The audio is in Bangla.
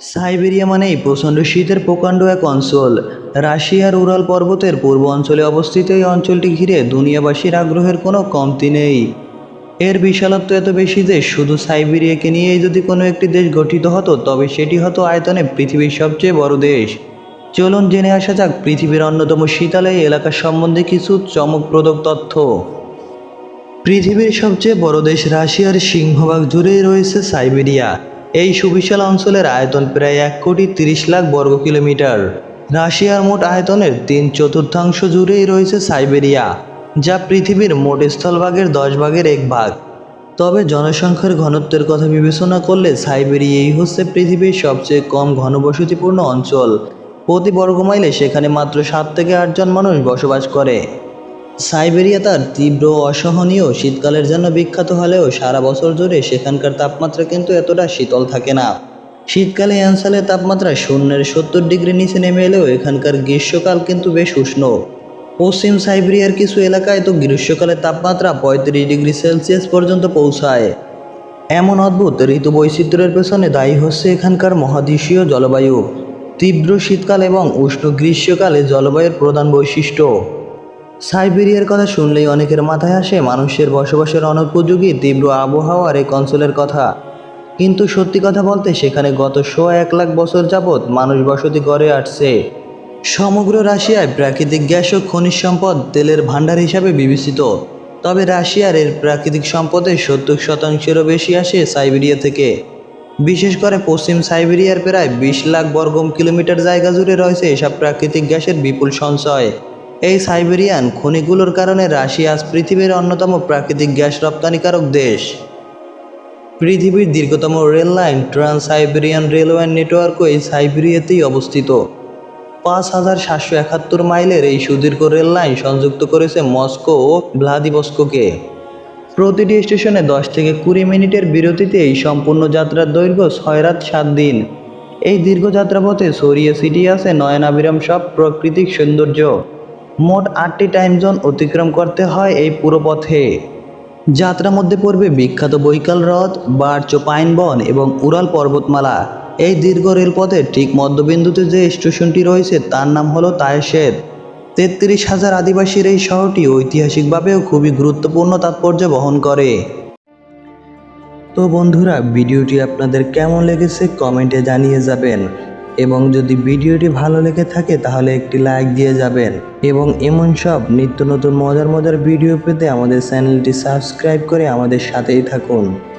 সাইবেরিয়া মানেই প্রচণ্ড শীতের প্রকাণ্ড এক অঞ্চল। রাশিয়ার উরাল পর্বতের পূর্ব অঞ্চলে অবস্থিত এই অঞ্চলটি ঘিরে দুনিয়াবাসীর আগ্রহের কোনো কমতি নেই। এর বিশালত্ব এত বেশি যে শুধু সাইবেরিয়াকে নিয়েই যদি কোনো একটি দেশ গঠিত হতো, তবে সেটি হতো আয়তনে পৃথিবীর সবচেয়ে বড় দেশ। চলুন জেনে আসা যাক পৃথিবীর অন্যতম শীতাল এই এলাকা সম্বন্ধে কিছু চমকপ্রদ তথ্য। পৃথিবীর সবচেয়ে বড় দেশ রাশিয়ার সিংহভাগ জুড়েই রয়েছে সাইবেরিয়া। এই সুবিশাল অঞ্চলের আয়তন প্রায় এক কোটি তিরিশ লাখ বর্গ কিলোমিটার। রাশিয়ার মোট আয়তনের তিন চতুর্থাংশ জুড়েই রয়েছে সাইবেরিয়া, যা পৃথিবীর মোট স্থলভাগের দশ ভাগের এক ভাগ। তবে জনসংখ্যার ঘনত্বের কথা বিবেচনা করলে সাইবেরিয়াই হচ্ছে পৃথিবীর সবচেয়ে কম ঘনবসতিপূর্ণ অঞ্চল। প্রতি বর্গ মাইলে সেখানে মাত্র সাত থেকে আটজন মানুষ বসবাস করে। সাইবেরিয়া তার তীব্র অসহনীয় শীতকালের জন্য বিখ্যাত হলেও সারা বছর জুড়ে সেখানকার তাপমাত্রা কিন্তু এতটা শীতল থাকে না। শীতকালে অঞ্চলের তাপমাত্রা শূন্যের সত্তর ডিগ্রি নিচে নেমে এলেও এখানকার গ্রীষ্মকাল কিন্তু বেশ উষ্ণ। পশ্চিম সাইবেরিয়ার কিছু এলাকায় তো গ্রীষ্মকালে তাপমাত্রা পঁয়ত্রিশ ডিগ্রি সেলসিয়াস পর্যন্ত পৌঁছায়। এমন অদ্ভুত ঋতু বৈচিত্র্যের পেছনে দায়ী হচ্ছে এখানকার মহাদেশীয় জলবায়ু। তীব্র শীতকাল এবং উষ্ণ গ্রীষ্মকালে জলবায়ুর প্রধান বৈশিষ্ট্য। সাইবেরিয়ার কথা শুনলেই অনেকের মাথায় আসে মানুষের বসবাসের অনুপযোগী তীব্র আবহাওয়ার এক অঞ্চলের কথা। কিন্তু সত্যি কথা বলতে সেখানে গত শো এক লাখ বছর যাবৎ মানুষ বসতি গড়ে আসছে। সমগ্র রাশিয়ায় প্রাকৃতিক গ্যাস ও খনিজ সম্পদ তেলের ভাণ্ডার হিসাবে বিবেচিত। তবে রাশিয়ার এর প্রাকৃতিক সম্পদের সত্তর শতাংশেরও বেশি আসে সাইবেরিয়া থেকে। বিশেষ করে পশ্চিম সাইবেরিয়ার প্রায় বিশ লাখ বর্গ কিলোমিটার জায়গা জুড়ে রয়েছে এসব প্রাকৃতিক গ্যাসের বিপুল সঞ্চয়। এই সাইবেরিয়ান খনিগুলোর কারণে রাশিয়া পৃথিবীর অন্যতম প্রাকৃতিক গ্যাস রপ্তানিকারক দেশ। পৃথিবীর দীর্ঘতম rail line trans Siberian railway নেটওয়ার্কও এই সাইবেরিয়াতেই অবস্থিত। পাঁচ হাজার সাতশো একাত্তর মাইলের এই সুদীর্ঘ রেল লাইন সংযুক্ত করেছে মস্কো ও ভ্লাদিভস্কোকে। প্রতিটি স্টেশনে দশ থেকে কুড়ি মিনিটের বিরতিতে এই সম্পূর্ণ যাত্রার দৈর্ঘ্য ছয় রাত সাত দিন। এই দীর্ঘ যাত্রাপথে ছড়িয়ে ছিটিয়ে আছে নয়নাবিরাম সব প্রাকৃতিক সৌন্দর্য। মোট আটটি টাইম জোন অতিক্রম করতে হয় এই পুরো পথে যাত্রার মধ্যে পড়বে বিখ্যাত বৈকাল হ্রদ বার্চ পাইন বন এবং উরাল পর্বতমালা। এই দীর্ঘ রেলপথের ঠিক মধ্যবিন্দুতে যে স্টেশনটি রয়েছে, তার নাম হলো তায়েশেদ তেত্রিশ হাজার আদিবাসীর এই শহরটি ঐতিহাসিকভাবেও খুবই গুরুত্বপূর্ণ তাৎপর্য বহন করে। তো বন্ধুরা, ভিডিওটি আপনাদের কেমন লেগেছে কমেন্টে জানিয়ে যাবেন। এবং যদি ভিডিওটি ভালো লেগে থাকে তাহলে একটি লাইক দিয়ে যাবেন। এবং এমন সব নিত্য নতুন মজার মজার ভিডিও পেতে আমাদের চ্যানেলটি সাবস্ক্রাইব করে আমাদের সাথেই থাকুন।